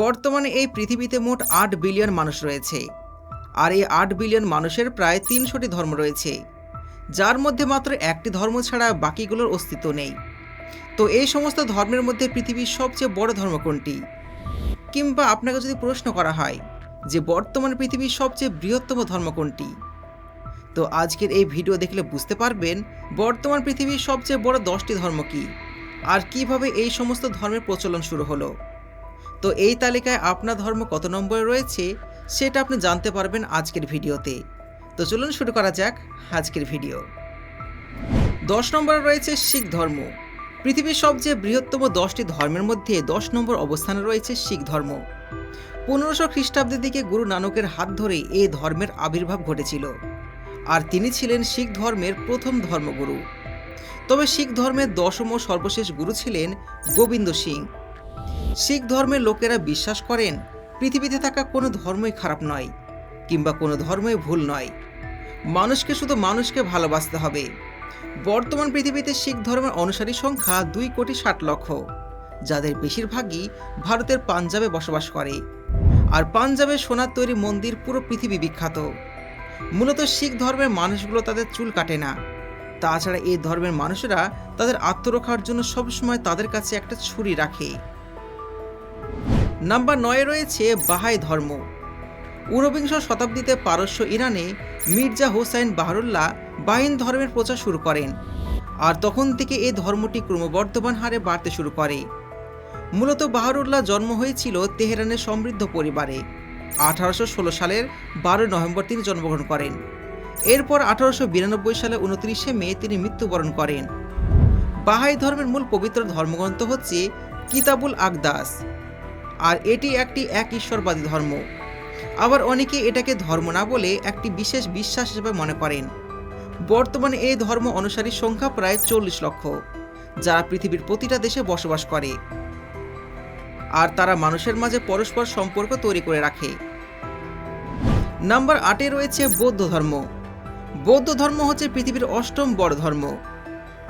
বর্তমানে এই পৃথিবীতে মোট আট বিলিয়ন মানুষ রয়েছে। আর এই আট বিলিয়ন মানুষের প্রায় তিনশোটি ধর্ম রয়েছে। যার মধ্যে মাত্র একটি ধর্ম ছাড়া বাকিগুলোর অস্তিত্ব নেই। তো এই সমস্ত ধর্মের মধ্যে পৃথিবীর সবচেয়ে বড় ধর্ম কোনটি? কিংবা আপনাকে যদি প্রশ্ন করা হয় যে বর্তমান পৃথিবীর সবচেয়ে বৃহত্তম ধর্ম কোনটি? তো আজকের এই ভিডিও দেখলে বুঝতে পারবেন বর্তমান পৃথিবীর সবচেয়ে বড় দশটি ধর্ম কি? আর কীভাবে এই সমস্ত ধর্মের প্রচলন শুরু হলো? তো এই তালিকায় আপনার ধর্ম কত নম্বরে রয়েছে সেটা আপনি জানতে পারবেন আজকের ভিডিওতে। তো চলুন শুরু করা যাক আজকের ভিডিও। দশ নম্বরে রয়েছে শিখ ধর্ম। পৃথিবীর সবচেয়ে বৃহত্তম দশটি ধর্মের মধ্যে দশ নম্বর অবস্থানে রয়েছে শিখ ধর্ম। পনেরোশো খ্রিস্টাব্দের দিকে গুরু নানকের হাত ধরে এই ধর্মের আবির্ভাব ঘটেছিল। আর তিনি ছিলেন শিখ ধর্মের প্রথম ধর্মগুরু। তবে শিখ ধর্মের দশম ও সর্বশেষ গুরু ছিলেন গোবিন্দ সিং। শিখ ধর্মের লোকেরা বিশ্বাস করেন পৃথিবীতে থাকা কোনো ধর্মই খারাপ নয়, কিংবা কোনো ধর্মই ভুল নয়। মানুষকে শুধু মানুষকে ভালোবাসতে হবে। বর্তমান পৃথিবীতে শিখ ধর্মের অনুসারী সংখ্যা দুই কোটি ষাট লক্ষ, যাদের বেশিরভাগই ভারতের পাঞ্জাবে বসবাস করে। আর পাঞ্জাবে সোনার তৈরি মন্দির পুরো পৃথিবী বিখ্যাত। মূলত শিখ ধর্মের মানুষগুলো তাদের চুল কাটে না। তাছাড়া এই ধর্মের মানুষেরা তাদের আত্মরক্ষার জন্য সবসময় তাদের কাছে একটা ছুরি রাখে। নাম্বার নয়ে রয়েছে বাহাই ধর্ম। ঊনবিংশ শতাব্দীতে পারস্য ইরানে মির্জা হোসাইন বাহরুল্লাহ বাহিন ধর্মের প্রচার শুরু করেন আর তখন থেকে এই ধর্মটি ক্রমবর্ধমান হারে বাড়তে শুরু করে। মূলত বাহরুল্লাহ জন্ম হয়েছিল তেহরানের সমৃদ্ধ পরিবারে। আঠারোশো ষোলো সালের বারোই নভেম্বর তিনি জন্মগ্রহণ করেন। এরপর আঠারোশো বিরানব্বই সালে উনত্রিশে মে তিনি মৃত্যুবরণ করেন। বাহাই ধর্মের মূল পবিত্র ধর্মগ্রন্থ হচ্ছে কিতাবুল আকদাস। আর এটি একটি এক ঈশ্বরবাদী ধর্ম। আবার অনেকে এটাকে ধর্ম না বলে একটি বিশেষ বিশ্বাস হিসেবে মনে করেন। বর্তমানে এই ধর্ম অনুসারীর সংখ্যা প্রায় চল্লিশ লক্ষ, যারা পৃথিবীর প্রতিটা দেশে বসবাস করে। আর তারা মানুষের মাঝে পরস্পর সম্পর্ক তৈরি করে রাখে। নাম্বার আটে রয়েছে বৌদ্ধ ধর্ম। বৌদ্ধ ধর্ম হচ্ছে পৃথিবীর অষ্টম বড় ধর্ম।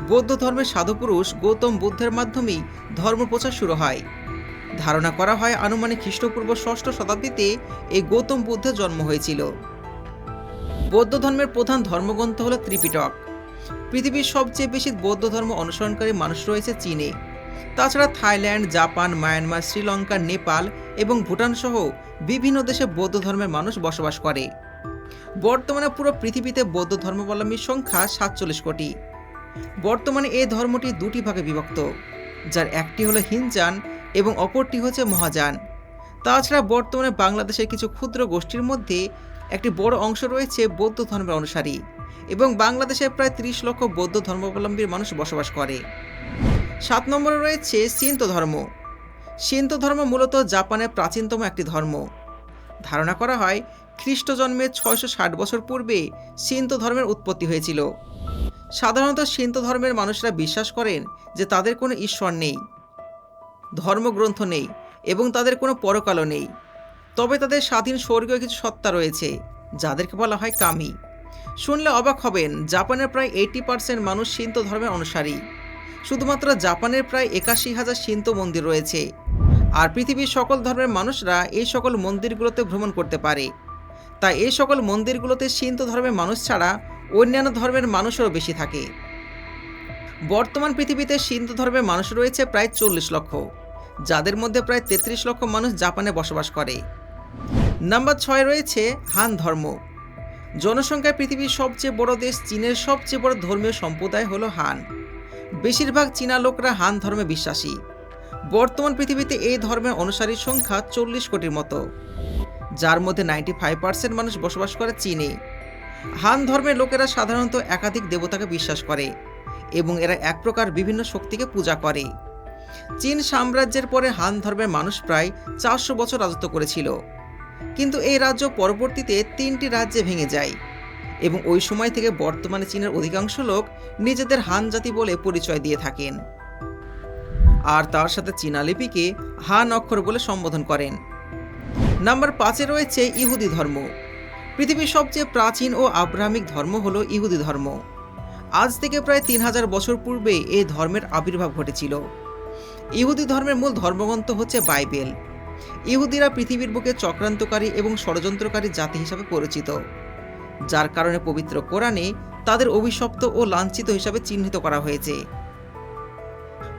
বৌদ্ধ ধর্মের সাধুপুরুষ গৌতম বুদ্ধের মাধ্যমেই ধর্ম প্রচার শুরু হয়। ধারণা করা হয় আনুমানিক খ্রিস্টপূর্ব ষষ্ঠ শতাব্দীতে এই গৌতম বুদ্ধের জন্ম হয়েছিল। বৌদ্ধ ধর্মের প্রধান ধর্মগ্রন্থ হল ত্রিপিটক। পৃথিবীর সবচেয়ে বেশি বৌদ্ধ ধর্ম অনুসরণকারী মানুষ রয়েছে চীনে। তাছাড়া Thailand, Japan, Myanmar, Sri Lanka, Nepal এবং ভুটান সহ বিভিন্ন দেশে বৌদ্ধ ধর্মের মানুষ বসবাস করে। বর্তমানে পুরো পৃথিবীতে বৌদ্ধ ধর্মাবলম্বীর সংখ্যা সাতচল্লিশ কোটি। বর্তমানে এই ধর্মটি দুটি ভাগে বিভক্ত, যার একটি হলো হিনজান এবং অপরটি হচ্ছে মহাযান। তাছাড়া বর্তমানে বাংলাদেশের কিছু ক্ষুদ্র গোষ্ঠীর মধ্যে একটি বড় অংশ রয়েছে বৌদ্ধ ধর্মের অনুসারী এবং বাংলাদেশে প্রায় ত্রিশ লক্ষ বৌদ্ধ ধর্মাবলম্বীর মানুষ বসবাস করে। সাত নম্বরে রয়েছে সিন্ত ধর্ম। সিন্ত ধর্ম মূলত জাপানের প্রাচীনতম একটি ধর্ম। ধারণা করা হয়, খ্রিস্ট জন্মের ছয়শো ষাট বছর পূর্বে সিন্ত ধর্মের উৎপত্তি হয়েছিল। সাধারণত সিন্ত ধর্মের মানুষরা বিশ্বাস করেন যে তাদের কোনো ঈশ্বর নেই। ধর্মগ্রন্থ নেই এবং তাদের কোনো পরকালও নেই। তবে তাদের স্বাধীন স্বর্গীয় কিছু সত্তা রয়েছে, যাদেরকে বলা হয় কামি। শুনলে অবাক হবেন, জাপানের প্রায় এইটি পার্সেন্ট মানুষ সিন্ত ধর্মের অনুসারী। শুধুমাত্র জাপানের প্রায় একাশি হাজার সিন্ত মন্দির রয়েছে। আর পৃথিবীর সকল ধর্মের মানুষরা এই সকল মন্দিরগুলোতে ভ্রমণ করতে পারে। তাই এই সকল মন্দিরগুলোতে সিন্ত ধর্মের মানুষ ছাড়া অন্যান্য ধর্মের মানুষেরও বেশি থাকে। বর্তমান পৃথিবীতে সিন্ধু ধর্মের মানুষ রয়েছে প্রায় চল্লিশ লক্ষ। যাদের মধ্যে প্রায় তেত্রিশ লক্ষ মানুষ জাপানে বসবাস করে। নাম্বার ছয় রয়েছে হান ধর্ম। জনসংখ্যায় পৃথিবীর সবচেয়ে বড় দেশ চীনের সবচেয়ে বড় ধর্মীয় সম্প্রদায় হলো হান। বেশিরভাগ চীনা লোকরা হান ধর্মে বিশ্বাসী। বর্তমান পৃথিবীতে এই ধর্মের অনুসারীর সংখ্যা চল্লিশ কোটির মতো। যার মধ্যে নাইনটি ফাইভ পার্সেন্ট মানুষ বসবাস করে চীনে। হান ধর্মের লোকেরা সাধারণত একাধিক দেবতাকে বিশ্বাস করে। এবং এরা এক প্রকার বিভিন্ন শক্তিকে পূজা করে। চীন সাম্রাজ্যের পরে হান ধর্মের মানুষ প্রায় চারশো বছর রাজত্ব করেছিল। কিন্তু এই রাজ্য পরবর্তীতে তিনটি রাজ্যে ভেঙে যায় এবং ওই সময় থেকে বর্তমানে চীনের অধিকাংশ লোক নিজেদের হান জাতি বলে পরিচয় দিয়ে থাকেন। আর তার সাথে চীনা লিপিকে হান অক্ষর বলে সম্বোধন করেন। নাম্বার পাঁচে রয়েছে ইহুদি ধর্ম। পৃথিবীর সবচেয়ে প্রাচীন ও আব্রাহামিক ধর্ম হলো ইহুদি ধর্ম। আজ থেকে প্রায় তিন হাজার বছর পূর্বে এই ধর্মের আবির্ভাব ঘটেছিল। ইহুদি ধর্মের মূল ধর্মগ্রন্থ হচ্ছে বাইবেল। ইহুদিরা পৃথিবীর বুকে চক্রান্তকারী এবং ষড়যন্ত্রকারী জাতি হিসাবে পরিচিত। যার কারণে পবিত্র কোরআনে তাদের অভিশপ্ত ও লাঞ্ছিত হিসাবে চিহ্নিত করা হয়েছে।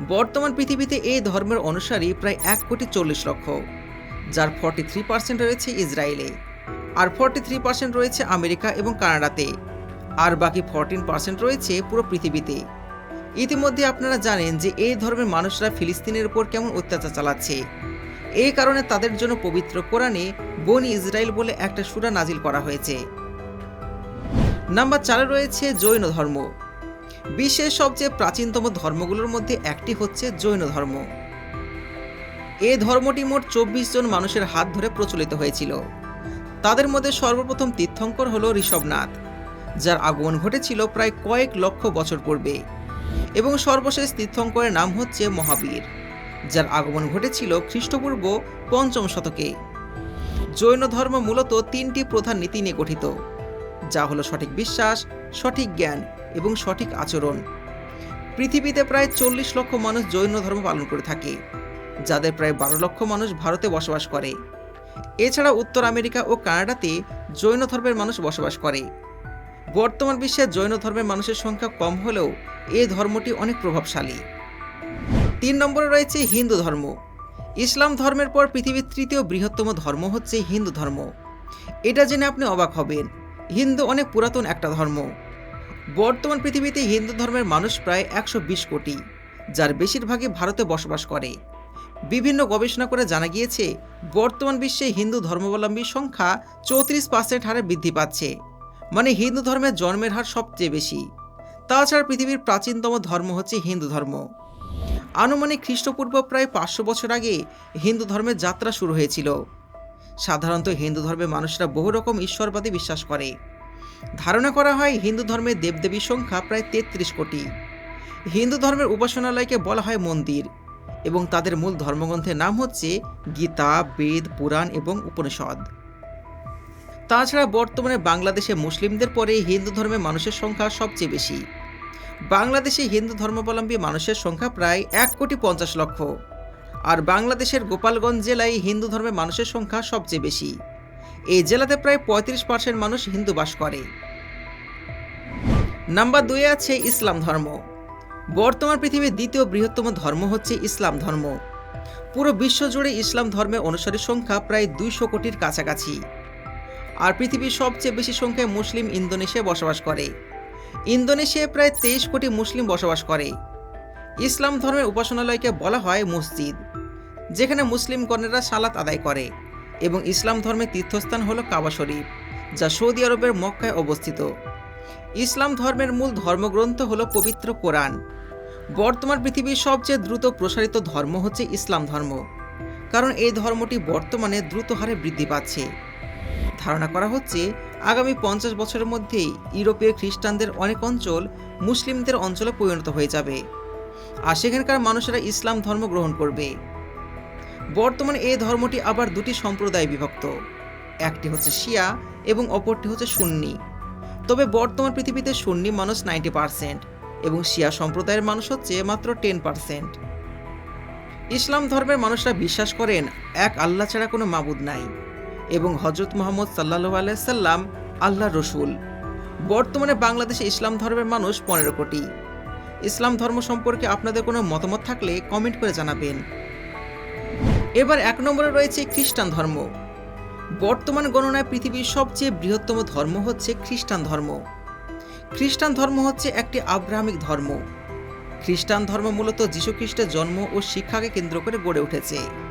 বর্তমান পৃথিবীতে এই ধর্মের অনুসারী প্রায় এক কোটি চল্লিশ লক্ষ, যার ফর্টি থ্রি পার্সেন্ট রয়েছে ইসরায়েলে। আর ফর্টি থ্রি পার্সেন্ট রয়েছে আমেরিকা এবং কানাডাতে। আর বাকি ফরটিন পার্সেন্ট রয়েছে পুরো পৃথিবীতে। ইতিমধ্যে আপনারা জানেন যে এই ধর্মের মানুষরা ফিলিস্তিনের উপর কেমন অত্যাচার চালাচ্ছে। এই কারণে তাদের জন্য পবিত্র কোরআনে বন ইসরায়েল বলে একটা সুরা নাজিল করা হয়েছে। নাম্বার চারে রয়েছে জৈন ধর্ম। বিশ্বের সবচেয়ে প্রাচীনতম ধর্মগুলোর মধ্যে একটি হচ্ছে জৈন ধর্ম। এই ধর্মটি মোট চব্বিশ জন মানুষের হাত ধরে প্রচলিত হয়েছিল। তাদের মধ্যে সর্বপ্রথম তীর্থঙ্কর হল ঋষভনাথ। যার আগমন ঘটেছিল প্রায় কয়েক লক্ষ বছর পূর্বে। এবং সর্বশেষ তীর্থঙ্করের নাম হচ্ছে মহাবীর, যার আগমন ঘটেছিল খ্রিস্টপূর্ব পঞ্চম শতকে। জৈন ধর্ম মূলত তিনটি প্রধান নীতি নিয়ে গঠিত, যা হলো সঠিক বিশ্বাস, সঠিক জ্ঞান এবং সঠিক আচরণ। পৃথিবীতে প্রায় চল্লিশ লক্ষ মানুষ জৈন ধর্ম পালন করে থাকে, যাদের প্রায় বারো লক্ষ মানুষ ভারতে বসবাস করে। এছাড়া উত্তর আমেরিকা ও কানাডাতে জৈন ধর্মের মানুষ বসবাস করে। বর্তমান বিশ্বে জৈন ধর্মের মানুষের সংখ্যা কম হলেও এই ধর্মটি অনেক প্রভাবশালী। তিন নম্বরে রয়েছে হিন্দু ধর্ম। ইসলাম ধর্মের পর পৃথিবীর তৃতীয় বৃহত্তম ধর্ম হচ্ছে হিন্দু ধর্ম। এটা জেনে আপনি অবাক হবেন, হিন্দু অনেক পুরাতন একটা ধর্ম। বর্তমান পৃথিবীতে হিন্দু ধর্মের মানুষ প্রায় একশো বিশ কোটি, যার বেশিরভাগই ভারতে বসবাস করে। বিভিন্ন গবেষণা করে জানা গিয়েছে, বর্তমান বিশ্বে হিন্দু ধর্মাবলম্বীর সংখ্যা চৌত্রিশ পার্সেন্ট হারে বৃদ্ধি পাচ্ছে। মানে হিন্দু ধর্মের জন্মের হার সবচেয়ে বেশি। তাছাড়া পৃথিবীর প্রাচীনতম ধর্ম হচ্ছে হিন্দু ধর্ম। আনুমানিক খ্রিস্টপূর্ব প্রায় পাঁচশো বছর আগে হিন্দু ধর্মের যাত্রা শুরু হয়েছিল। সাধারণত হিন্দু ধর্মের মানুষরা বহু রকম ঈশ্বরবাদী বিশ্বাস করে। ধারণা করা হয় হিন্দু ধর্মের দেবদেবীর সংখ্যা প্রায় তেত্রিশ কোটি। হিন্দু ধর্মের উপাসনালয়কে বলা হয় মন্দির এবং তাদের মূল ধর্মগ্রন্থের নাম হচ্ছে গীতা, বেদ, পুরাণ এবং উপনিষদ। তাছাড়া বর্তমানে বাংলাদেশে মুসলিমদের পরে হিন্দু ধর্মের মানুষের সংখ্যা সবচেয়ে বেশি। বাংলাদেশে হিন্দু ধর্মাবলম্বী মানুষের সংখ্যা প্রায় এক কোটি পঞ্চাশ লক্ষ। আর বাংলাদেশের গোপালগঞ্জ জেলায় হিন্দু ধর্মের মানুষের সংখ্যা সবচেয়ে বেশি। এই জেলাতে প্রায় পঁয়ত্রিশ পার্সেন্ট মানুষ হিন্দু বাস করে। নাম্বার দুয়ে আছে ইসলাম ধর্ম। বর্তমান পৃথিবীর দ্বিতীয় বৃহত্তম ধর্ম হচ্ছে ইসলাম ধর্ম। পুরো বিশ্ব জুড়ে ইসলাম ধর্মের অনুসারীর সংখ্যা প্রায় দুইশো কোটির কাছাকাছি। আর পৃথিবীর সবচেয়ে বেশি সংখ্যায় মুসলিম ইন্দোনেশিয়া বসবাস করে। ইন্দোনেশিয়ায় প্রায় তেইশ কোটি মুসলিম বসবাস করে। ইসলাম ধর্মের উপাসনালয়কে বলা হয় মসজিদ, যেখানে মুসলিম গণেরা সালাত আদায় করে এবং ইসলাম ধর্মের তীর্থস্থান হলো কাবা শরীফ, যা সৌদি আরবের মক্কায় অবস্থিত। ইসলাম ধর্মের মূল ধর্মগ্রন্থ হলো পবিত্র কোরআন। বর্তমান পৃথিবীর সবচেয়ে দ্রুত প্রসারিত ধর্ম হচ্ছে ইসলাম ধর্ম, কারণ এই ধর্মটি বর্তমানে দ্রুত হারে বৃদ্ধি পাচ্ছে। ধারণা করা হচ্ছে আগামী পঞ্চাশ বছরের মধ্যেই ইউরোপীয় খ্রিস্টানদের অনেক অঞ্চল মুসলিমদের অঞ্চলে পরিণত হয়ে যাবে। আর সেখানকার মানুষেরা ইসলাম ধর্ম গ্রহণ করবে। বর্তমানে এই ধর্মটি আবার দুটি সম্প্রদায়ে বিভক্ত। একটি হচ্ছে শিয়া এবং অপরটি হচ্ছে সুন্নি। তবে বর্তমান পৃথিবীতে সুন্নি মানুষ নাইনটি পার্সেন্ট এবং শিয়া সম্প্রদায়ের মানুষ হচ্ছে মাত্র টেন পার্সেন্ট। ইসলাম ধর্মের মানুষরা বিশ্বাস করেন, এক আল্লাহ ছাড়া কোনো মাবুদ নাই। এবং হজরত মোহাম্মদ সাল্লাহ আলাইসাল্লাম আল্লাহ রসুল। বর্তমানে বাংলাদেশে ইসলাম ধর্মের মানুষ পনেরো কোটি। ইসলাম ধর্ম সম্পর্কে আপনাদের কোনো মতামত থাকলে কমেন্ট করে জানাবেন। এবার এক নম্বরে রয়েছে খ্রিস্টান ধর্ম। বর্তমান গণনায় পৃথিবীর সবচেয়ে বৃহত্তম ধর্ম হচ্ছে খ্রিস্টান ধর্ম। খ্রিস্টান ধর্ম হচ্ছে একটি আব্রাহামিক ধর্ম। খ্রিস্টান ধর্ম মূলত যীশুখ্রিস্টের জন্ম ও শিক্ষাকে কেন্দ্র করে গড়ে উঠেছে।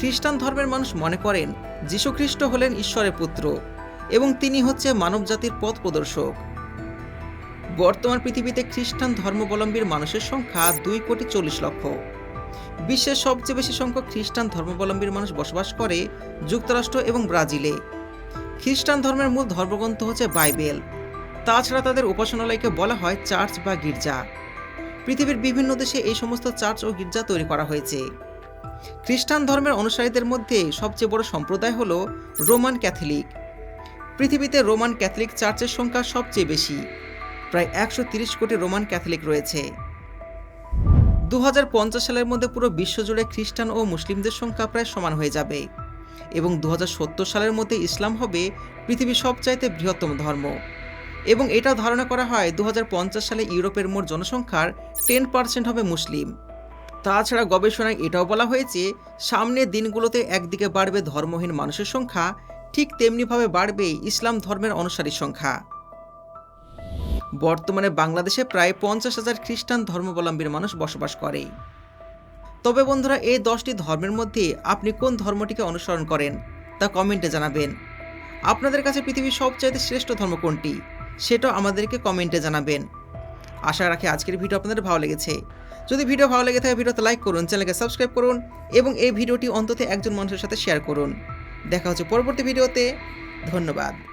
খ্রিস্টান ধর্মের মানুষ মনে করেন যীশুখ্রিস্ট হলেন ঈশ্বরের পুত্র এবং তিনি হচ্ছে মানবজাতির পথ প্রদর্শক। বর্তমান পৃথিবীতে খ্রিস্টান ধর্মাবলম্বীর মানুষের সংখ্যা দুই কোটি চল্লিশ লক্ষ। বিশ্বের সবচেয়ে বেশি সংখ্যক খ্রিস্টান ধর্মাবলম্বীর মানুষ বসবাস করে যুক্তরাষ্ট্র এবং ব্রাজিলে। খ্রিস্টান ধর্মের মূল ধর্মগ্রন্থ হচ্ছে বাইবেল। তাছাড়া তাদের উপাসনালয়কে বলা হয় চার্চ বা গির্জা। পৃথিবীর বিভিন্ন দেশে এই সমস্ত চার্চ ও গির্জা তৈরি করা হয়েছে। খ্রিস্টান ধর্মের অনুসারীদের মধ্যে সবচেয়ে বড় সম্প্রদায় হল রোমান ক্যাথলিক। পৃথিবীতে রোমান ক্যাথলিক চার্চের সংখ্যা সবচেয়ে বেশি। প্রায় একশো তিরিশ কোটি রোমান ক্যাথলিক রয়েছে। দু হাজার পঞ্চাশ সালের মধ্যে পুরো বিশ্বজুড়ে খ্রিস্টান ও মুসলিমদের সংখ্যা প্রায় সমান হয়ে যাবে এবং দু হাজার সত্তর সালের মধ্যে ইসলাম হবে পৃথিবীর সবচাইতে বৃহত্তম ধর্ম। এবং এটা ধারণা করা হয় দু হাজার পঞ্চাশ সালে ইউরোপের মোট জনসংখ্যার টেন পার্সেন্ট হবে মুসলিম। তাছাড়া গবেষণায় এটাও বলা হয়েছে, সামনের দিনগুলোতে একদিকে বাড়বে ধর্মহীন মানুষের সংখ্যা, ঠিক তেমনিভাবে বাড়বে ইসলাম ধর্মের অনুসারীর সংখ্যা। বর্তমানে বাংলাদেশে প্রায় পঞ্চাশ হাজার খ্রিস্টান ধর্মাবলম্বীর মানুষ বসবাস করে। তবে বন্ধুরা, এই দশটি ধর্মের মধ্যে আপনি কোন ধর্মটিকে অনুসরণ করেন, তা কমেন্টে জানাবেন। আপনাদের কাছে পৃথিবীর সবচাইতে শ্রেষ্ঠ ধর্ম কোনটি, সেটাও আমাদেরকে কমেন্টে জানাবেন। আশা রাখি আজকের ভিডিও আপনাদের ভালো লেগেছে। যদি ভিডিও ভালো লেগে থাকে, ভিডিওতে লাইক করুন, চ্যানেলকে সাবস্ক্রাইব করুন এবং এই ভিডিওটি অন্তত একজন মানুষের সাথে শেয়ার করুন। দেখা হচ্ছে পরবর্তী ভিডিওতে। ধন্যবাদ।